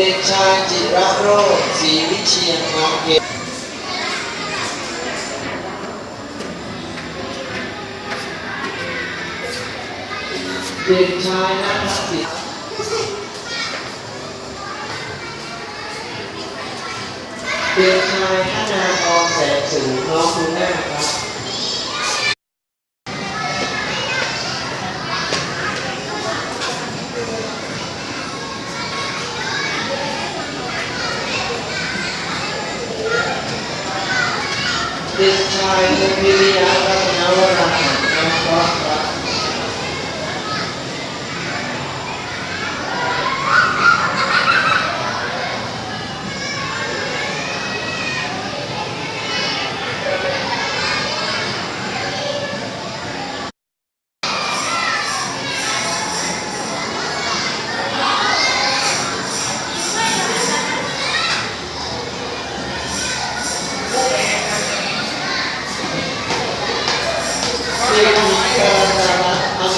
เด็กชายจิระโรธศรีวิเชียนงามเกตเด็กชายนัทสิทธิ์เด็กชายธนาทรแสงสูงน้องคุณแม่ครับ this time we will be out of an hour นาอม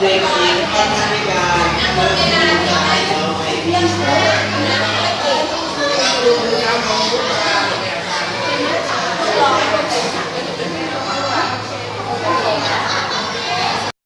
เด็กหญิงพัฒนิการเมือง